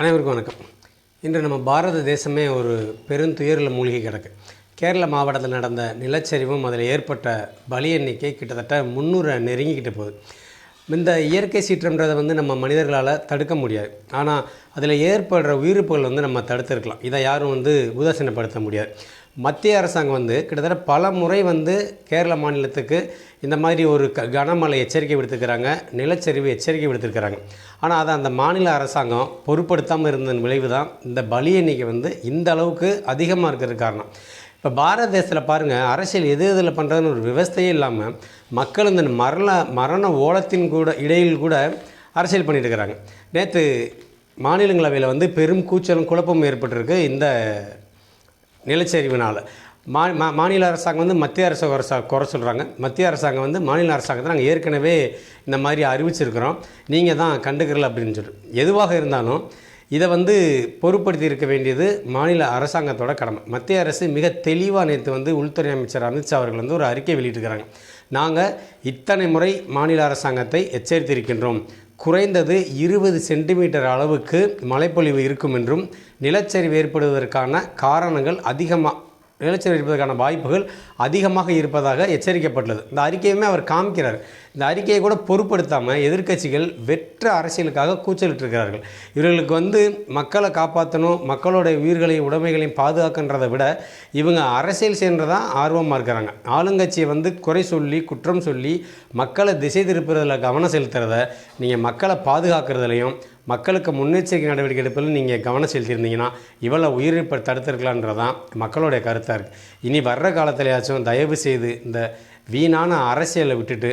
அனைவருக்கும் வணக்கம். இன்று நம்ம பாரத தேசமே ஒரு பெருந்துயரில் மூழ்கி கிடக்கு. கேரள மாவட்டத்தில் நடந்த நிலச்சரிவும் அதில் ஏற்பட்ட பலி எண்ணிக்கை கிட்டத்தட்ட முந்நூறை நெருங்கிக்கிட்டு போகுது. இந்த இயற்கை சீற்றம்ன்றதை வந்து நம்ம மனிதர்களால் தடுக்க முடியாது. ஆனால் அதில் ஏற்படுற உயிரிப்புகள் வந்து நம்ம தடுத்துருக்கலாம். இதை யாரும் வந்து உதாசீனப்படுத்த முடியாது. மத்திய அரசாங்கம் வந்து கிட்டத்தட்ட பல முறை வந்து கேரள மாநிலத்துக்கு இந்த மாதிரி ஒரு க கனமழை எச்சரிக்கை விடுத்துக்கிறாங்க நிலச்சரிவு எச்சரிக்கை விடுத்திருக்கிறாங்க. ஆனால் அதை அந்த மாநில அரசாங்கம் பொருட்படுத்தாமல் இருந்த விளைவு தான் இந்த பலி எண்ணிக்கை வந்து இந்த அளவுக்கு அதிகமாக இருக்கிறதுக்கு காரணம். இப்போ பாரத தேசத்தில் பாருங்கள் அரசியல் எது எதில் பண்ணுறதுன்னு ஒரு விவஸ்தையே இல்லாமல் மக்கள் இந்த மரண மரண ஓலத்தின் கூட இடையில் கூட அரசியல் பண்ணிட்டு இருக்கிறாங்க. நேற்று மாநிலங்களவையில் வந்து பெரும் கூச்சலும் குழப்பமும் ஏற்பட்டிருக்கு. இந்த நிலச்சரிவினால் மா மா- மாநில அரசாங்கம் வந்து மத்திய அரசு குறை குறை சொல்கிறாங்க மத்திய அரசாங்கம் வந்து மாநில அரசாங்கத்தை நாங்கள் ஏற்கனவே இந்த மாதிரி அறிவிச்சிருக்கிறோம். நீங்கள் தான் கண்டுக்கிறல அப்படின்னு சொல்லிட்டு எதுவாக இருந்தாலும் இதை வந்து பொருட்படுத்தி இருக்க வேண்டியது மாநில அரசாங்கத்தோட கடமை. மத்திய அரசு மிக தெளிவாக நேற்று வந்து உள்துறை அமைச்சர் அமித்ஷா அவர்கள் வந்து ஒரு அறிக்கை வெளியிட்டிருக்கிறாங்க. நாங்கள் இத்தனை முறை மாநில அரசாங்கத்தை எச்சரித்திருக்கின்றோம். குறைந்தது இருபது சென்டிமீட்டர் அளவுக்கு மழைப்பொழிவு இருக்கும் என்றும் நிலச்சரிவு ஏற்படுவதற்கான காரணங்கள் அதிகமாக நிலச்சரிவு இருப்பதற்கான வாய்ப்புகள் அதிகமாக இருப்பதாக எச்சரிக்கப்பட்டுள்ளது. இந்த அறிக்கையுமே அவர் காமிக்கிறார். இந்த அறிக்கையை கூட பொருட்படுத்தாமல் எதிர்க்கட்சிகள் வெற்ற அரசியலுக்காக கூச்சலிட்டிருக்கிறார்கள். இவர்களுக்கு வந்து மக்களை காப்பாற்றணும் மக்களுடைய உயிர்களையும் உடைமைகளையும் பாதுகாக்கின்றதை விட இவங்க அரசியல் செய்கிறதான் ஆர்வமாக இருக்கிறாங்க. ஆளுங்கட்சியை வந்து குறை சொல்லி குற்றம் சொல்லி மக்களை திசை திருப்புறதில் கவனம் செலுத்துறத நீங்கள் மக்களை பாதுகாக்கிறதுலையும் மக்களுக்கு முன்னெச்சரிக்கை நடவடிக்கை எடுப்பதில் நீங்கள் கவனம் செலுத்தியிருந்தீங்கன்னா இவ்வளோ உயிரிழப்பை தடுத்திருக்கலான்றதான் மக்களுடைய கருத்தாக இருக்குது இனி வர்ற காலத்திலேயாச்சும் தயவு செய்து இந்த வீணான அரசியலை விட்டுட்டு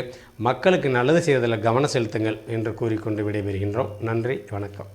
மக்களுக்கு நல்லது செய்வதில் கவனம் செலுத்துங்கள் என்று கூறிக்கொண்டு விடைபெறுகின்றோம். நன்றி வணக்கம்.